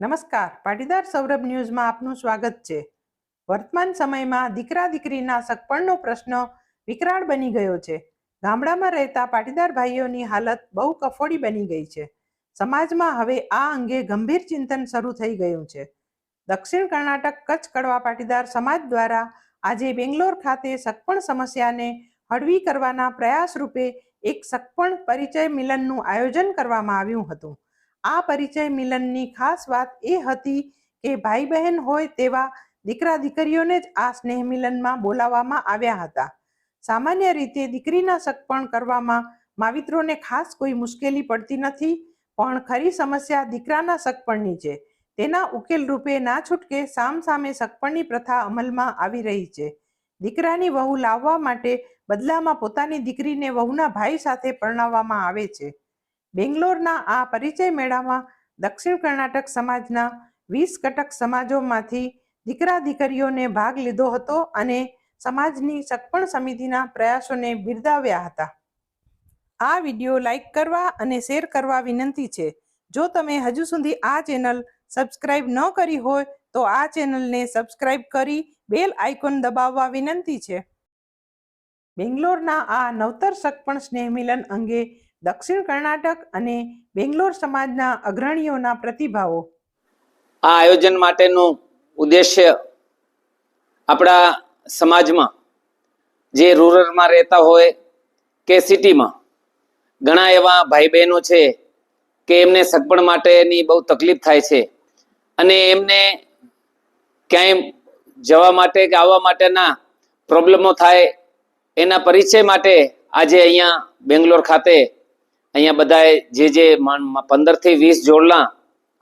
નમસ્કાર. પાટીદાર સૌરભ ન્યૂઝમાં આપનું સ્વાગત છે. વર્તમાન સમયમાં દીકરા દીકરીના સગપણનો પ્રશ્ન વિકરાળ બની ગયો છે. ગામડામાં રહેતા પાટીદાર ભાઈઓની હાલત બહુ કફોડી બની ગઈ છે. સમાજમાં હવે આ અંગે ગંભીર ચિંતન શરૂ થઈ ગયું છે. દક્ષિણ કર્ણાટક કચ્છ કડવા પાટીદાર સમાજ દ્વારા આજે બેંગ્લોર ખાતે સગપણ સમસ્યાને હળવી કરવાના પ્રયાસ રૂપે એક સગપણ પરિચય મિલનનું આયોજન કરવામાં આવ્યું હતું. આ પરિચય મિલનની ખાસ વાત એ હતી કે ભાઈ બહેન હોય તેવા દીકરા દીકરીઓને જ આ સ્નેહ મિલનમાં બોલાવવામાં આવ્યા હતા. સામાન્ય રીતે દીકરીના સગપણ કરવામાં માવિત્રોને ખાસ કોઈ મુશ્કેલી પડતી નથી, પણ ખરી સમસ્યા દીકરાના સગપણની છે. તેના ઉકેલ રૂપે ના છૂટકે સામ સામે સગપણની પ્રથા અમલમાં આવી રહી છે. દીકરાની વહુ લાવવા માટે બદલામાં પોતાની દીકરીને વહુના ભાઈ સાથે પરણાવવામાં આવે છે. બેંગ્લોરના આ પરિચય મેળામાં દક્ષિણ કર્ણાટક સમાજના વીસ કટક સમાજોમાંથી દીકરા દીકરીઓને ભાગ લીધો હતો અને સમાજની સગપણ સમિતિના પ્રયાસોને બિરદાવ્યા હતા. આ વીડિયો લાઇક કરવા અને શેર કરવા વિનંતી છે. જો તમે હજુ સુધી આ ચેનલ સબસ્ક્રાઇબ ન કરી હોય, તો આ ચેનલને સબસ્ક્રાઇબ કરી બેલ આઇકોન દબાવવા વિનંતી છે. બેંગ્લોરના આ નવતર સગપણ સ્નેહ મિલન અંગે દક્ષિણ કર્ણાટક અને બેંગ્લોર સમાજના અગ્રણીઓના પ્રતિભાવો. આ આયોજન માટેનું ઉદ્દેશ્ય આપણા સમાજમાં જે રૂરલમાં રહેતા હોય કે સિટીમાં ઘણા એવા ભાઈ બહેનો છે કે એમને સગપણ માટેની બહુ તકલીફ થાય છે અને એમને ક્યાંય જવા માટે કે આવવા માટેના પ્રોબ્લેમો થાય એના પરિચય માટે આજે અહીંયા બેંગ્લોર ખાતે અહીંયા બધાએ જે જે પંદરથી વીસ જોડલા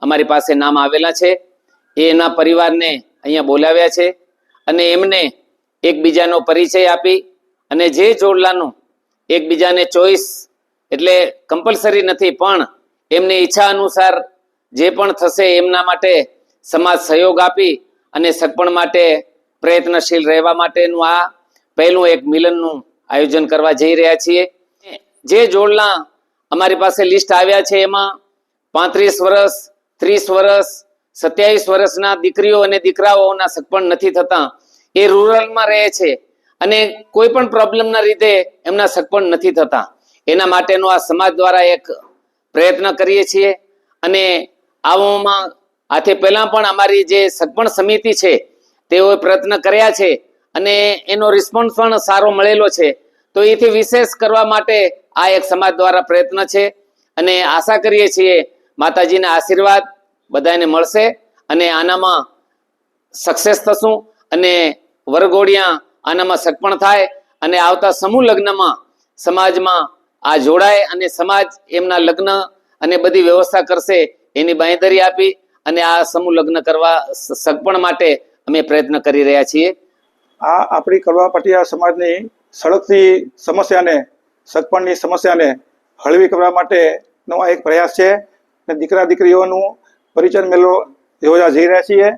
અમારી પાસે નામ આવેલા છે. એ એના પરિવારને અહીંયા બોલાવ્યા છે અને એમને એકબીજાનો પરિચય આપી અને જે જોડલાનું એકબીજાને ચોઈસ એટલે કમ્પલસરી નથી, પણ એમની ઈચ્છા અનુસાર જે પણ થશે એમના માટે સમાજ સહયોગ આપી અને સગપણ માટે પ્રયત્નશીલ રહેવા માટેનું આ પહેલું એક મિલનનું આયોજન કરવા જઈ રહ્યા છીએ. જે જોડલા અમારી પાસે લિસ્ટ આવ્યા છે એમાં પાંત્રીસ વર્ષ, ત્રીસ વર્ષ, સત્યાવીસ વર્ષના દીકરીઓ અને દીકરાઓના સગપણ નથી થતા. એ રૂરલમાં રહે છે અને કોઈ પણ પ્રોબ્લેમના લીધે એમના સગપણ નથી થતા. એના માટેનો આ સમાજ દ્વારા એક પ્રયત્ન કરીએ છીએ અને આવામાં આથી પહેલાં પણ અમારી જે સગપણ સમિતિ છે તેઓએ પ્રયત્ન કર્યા છે અને એનો રિસ્પોન્સ પણ સારો મળેલો છે. તો એથી વિશેષ કરવા માટે આ એક સમાજ દ્વારા પ્રયત્ન છે અને આશા કરીએ છીએ માતાજીના આશીર્વાદ બધાને મળશે અને આનામાં સક્સેસ થશું અને વરઘોડિયા આનામાં સગપણ થાય અને આવતા સમૂહ લગ્નમાં સમાજમાં આ જોડાય અને સમાજ એમના લગ્ન અને બધી વ્યવસ્થા કરશે એની બાંયધરી આપી અને આ સમૂહ લગ્ન કરવા સગપણ માટે અમે પ્રયત્ન કરી રહ્યા છીએ. આ આપણી કડવા પટિયા સમાજની સળગતી સમસ્યાને સગપણની સમસ્યાને હળવી કરવા માટેનો આ એક પ્રયાસ છે ને દીકરા દીકરીઓનું પરિચય મેળો યોજા જઈ રહ્યા છીએ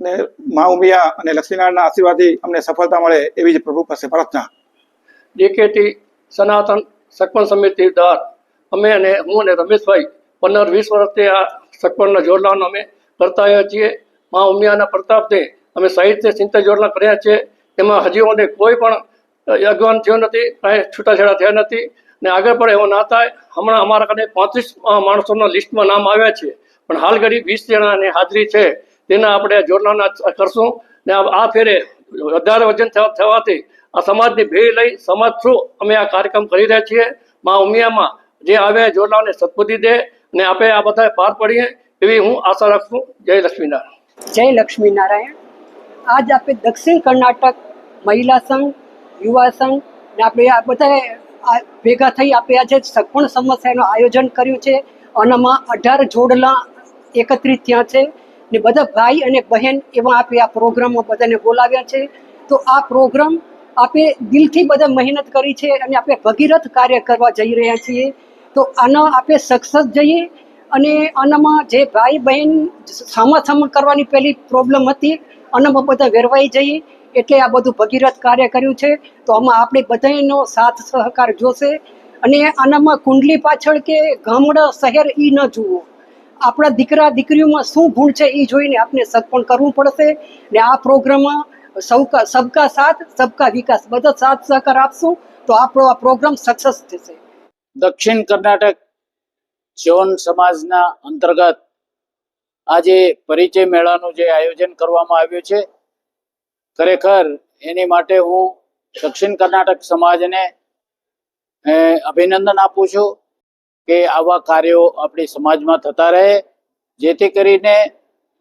ને મા ઉમિયા અને લક્ષ્મીનારાયણના આશીર્વાદથી અમને સફળતા મળે એવી જ પ્રભુ પાસે પ્રાર્થના. ડીકેટી સનાતન સગપણ સમિતિ દ્વાર અમે અને હું અને રમેશભાઈ પંદર વીસ વર્ષથી આ સગપણના જોડલાનો અમે કરતા આવ્યા છીએ. મા ઉમિયાના પ્રતાપથી અમે સાહિત્ય ચિંતા જોડલા કર્યા છે. એમાં હજી મને કોઈ પણ અગવાન થયો નથી કાંઈ છૂટાછેડા થયા નથી. ને આગળ પણ એવો ના થાય. હમણાં અમારા કને પાંત્રીસ માણસોના લિસ્ટમાં નામ આવ્યા છે. પણ હાલ ઘડી વીસ જણાની હાજરી છે. તેના આપણે જોડલાના કરશું. ને આ ફેરે વધારે વજન થવાથી આ સમાજની ભેળ લઈ, સમાજ થ્રુ અમે આ કાર્યક્રમ કરી રહ્યા છીએ. મા ઉમિયામાં જે આવે જોડલાઓને સદબુદ્ધિ દે ને આપણે આ બધા પાર પડીએ એવી હું આશા રાખું. જય લક્ષ્મીનારાયણ. જય લક્ષ્મીનારાયણ. આજ આપણે દક્ષિણ કર્ણાટક મહિલા સંઘ યુવા સંઘ ને આપણે આ બધા ભેગા થઈ આપણે આજે સગપણ સમસ્યાનું આયોજન કર્યું છે આનામાં અઢાર જોડલા એકત્રિત થયા છે ને બધા ભાઈ અને બહેન એવા આપણે આ પ્રોગ્રામમાં બધાને બોલાવ્યા છે. તો આ પ્રોગ્રામ આપણે દિલથી બધા મહેનત કરી છે અને આપણે ભગીરથ કાર્ય કરવા જઈ રહ્યા છીએ. તો આના આપણે સક્સેસ જઈએ અને આનામાં જે ભાઈ બહેન સામા સામા કરવાની પહેલી પ્રોબ્લેમ હતી, આનામાં બધા વેરવાઈ જઈએ. એટલે આ બધું ભગીરથ કાર્ય કર્યું છે. તો આમાં આપણે બધાનો સાથ સહકાર જોશે. અને આનામાં કુંડલી પાછળ કે ગામડા શહેર એ ન જુઓ. આપણા દીકરા દીકરીઓમાં શું ગુણ છે એ જોઈને આપણે સગપણ કરવું પડશે. ને આ પ્રોગ્રામમાં સૌકા સબકા સાથ, સબકા વિકાસ. બધા સાથ સહકાર આપશું તો આપણો આ પ્રોગ્રામ સક્સેસ થશે. દક્ષિણ કર્ણાટક જૈન સમાજના અંતર્ગત આજે પરિચય મેળાનું જે આયોજન કરવામાં આવ્યું છે ખરેખર એની માટે હું દક્ષિણ કર્ણાટક સમાજને અભિનંદન આપું છું કે આવા કાર્યો આપણી સમાજમાં થતા રહે. જેથી કરીને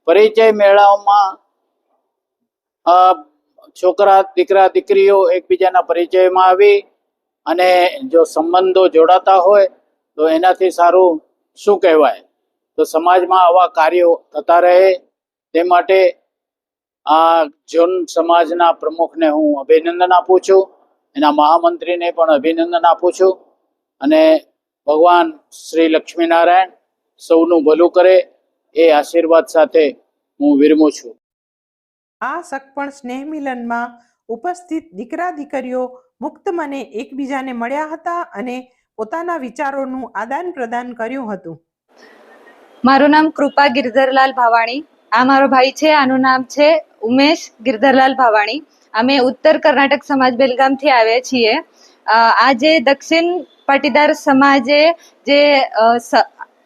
પરિચય મેળાઓમાં છોકરા, દીકરા, દીકરીઓ એકબીજાના પરિચયમાં આવી અને જો સંબંધો જોડાતા હોય તો એનાથી સારું શું કહેવાય? તો સમાજમાં આવા કાર્યો થતા રહે. તે માટે આ જૈન સમાજના પ્રમુખને હું અભિનંદન આપું છું. એના મહામંત્રીને પણ અભિનંદન આપું છું. અને ભગવાન શ્રી લક્ષ્મીનારાયણ સૌનું ભલું કરે એ આશીર્વાદ સાથે હું વિરમું છું. આ સગપણ સ્નેહ મિલનમાં ઉપસ્થિત દીકરા દીકરીઓ મુક્ત મને એકબીજાને મળ્યા હતા અને પોતાના વિચારોનું આદાન પ્રદાન કર્યું હતું. મારું નામ કૃપા ગિરધરલાલ ભાવાણી. આ મારો ભાઈ છે આનું નામ છે ઉમેશ ગિરધરલાલ ભાવાણી. અમે ઉત્તર કર્ણાટક સમાજ બેલગામથી આવ્યા છીએ. આજે દક્ષિણ પાટીદાર સમાજે જે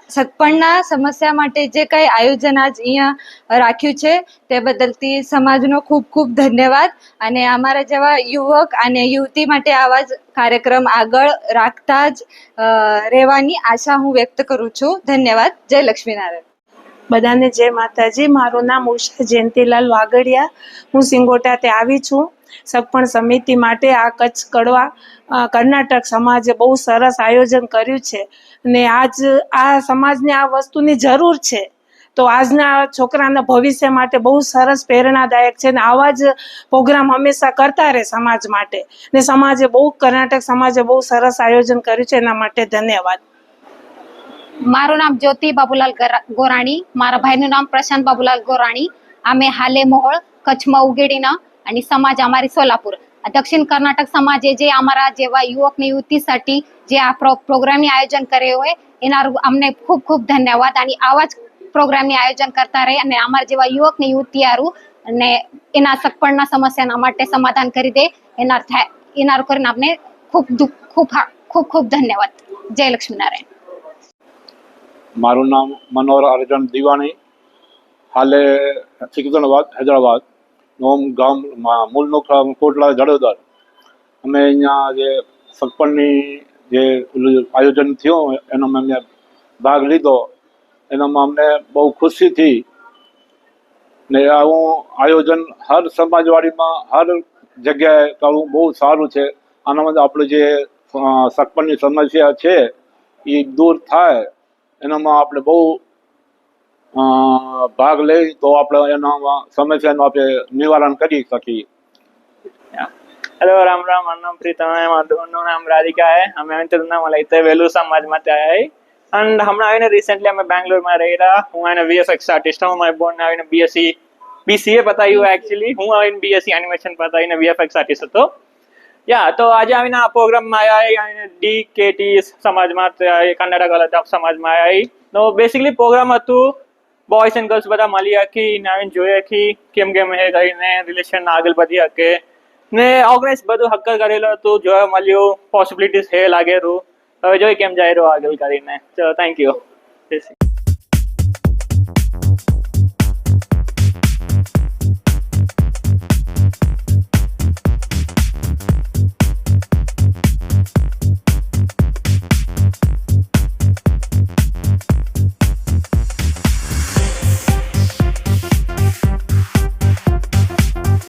સગપણના સમસ્યા માટે જે કંઈ આયોજન આજ અહીંયા રાખ્યું છે, તે બદલથી સમાજનો ખૂબ ખૂબ ધન્યવાદ. અને અમારા જેવા યુવક અને યુવતી માટે આવા જ કાર્યક્રમ આગળ રાખતા જ રહેવાની આશા હું વ્યક્ત કરું છું. ધન્યવાદ. જય લક્ષ્મીનારાયણ. બધાને જય માતાજી. મારું નામ ઉષા જયંતિલાલ વાગડિયા. હું સિંગોટાથી આવી છું. સગપણ સમિતિ માટે આ કચ્છ કડવા કર્ણાટક સમાજે બહુ સરસ આયોજન કર્યું છે. ને આજ આ સમાજને આ વસ્તુની જરૂર છે. તો આજના છોકરાના ભવિષ્ય માટે બહુ સરસ પ્રેરણાદાયક છે ને આવા જ પ્રોગ્રામ હંમેશા કરતા રહે સમાજ માટે. ને સમાજે બહુ કર્ણાટક સમાજે બહુ સરસ આયોજન કર્યું છે. એના માટે ધન્યવાદ. મારું નામ જ્યોતિ બાબુલાલ ગરા- ગોરાણી. મારા ભાઈનું નામ પ્રશાંત બાબુલાલ ગોરાણી. અમે હાલે મોહોળ, કચ્છમાં ઉગેડીના અને સમાજ અમારી સોલાપુર. દક્ષિણ કર્ણાટક સમાજે જે અમારા જેવા યુવક ને યુવતીसाठी જે આ પ્રો- પ્રોગ્રામની આયોજન કર્યો હોય, એના અમને ખૂબ ખૂબ ધન્યવાદ. અને આવા જ પ્રોગ્રામની આયોજન કરતા રહે અને અમારા જેવા યુવક ને યુવતીયારું અને એના સગપણના સમસ્યાના માટે સમાધાન કરી દે. એના એના કરીને આપણે ખૂબ ખૂબ ખૂબ ખૂબ ધન્યવાદ. જય લક્ષ્મીનારાયણ. મારું નામ મનોહર અર્જન દિવાણી. હાલે સિકંદરાબાદ હૈદરાબાદ. નોમ ગામ મૂળનું કોટલા જડોદર. અમે અહીંયા જે સગપણની જે આયોજન થયું એનામાં અમે ભાગ લીધો. એનામાં અમને બહુ ખુશી થઈ ને આવું આયોજન હર સમાજવાડીમાં, હર જગ્યાએ કરવું બહુ સારું છે. આનામાં આપણે જે સગપણની સમસ્યા છે એ દૂર થાય. એનામાં આપણે બહુ ભાગ લઈ તો આપણે એનામાં સમસ્યાનું આપણે નિવારણ કરી શકીએ. હેલો રામ રામ. મારું નામ પ્રીતમ મારું નામ રાધિકા હે અમે તિરુનામાં લઈ વેલુ સમાજમાંથી આવ્યા એન્ડ હમણાં આવીને રિસેન્ટલી અમે બેંગ્લોરમાં રહી રહ્યા હું આવીને વીએસએક્સ આર્ટિસ્ટ હું મારી બોર્ડને આવીને બીએસસી બીસીએ પતાવ્યું એકચ્યુઅલી હું આવીને બીએસસી એનિમેશન પતાવીને વીએફએક્સ આર્ટિસ્ટ હતો. યા તો આજે આવીને આ પ્રોગ્રામમાં આવ્યા ડી કે ટી સમાજમાં કર્ણાટક અલગ સમાજમાં આવ્યા તો બેસિકલી પ્રોગ્રામ હતું બોયસ એન્ડ ગર્લ્સ બધા મળી આખી, ને આવીને જોઈ આખી, કેમ કેમ હે કરીને રિલેશન આગળ વધી શકે. ને ઓર્ગેનાઇઝ બધું હક્કર કરેલું હતું, જોવા મળ્યું પોસિબિલિટીઝ હે લાગેલું. હવે જોઈ કેમ જાય રહ્યો આગળ કરીને. ચલો થેન્ક યુ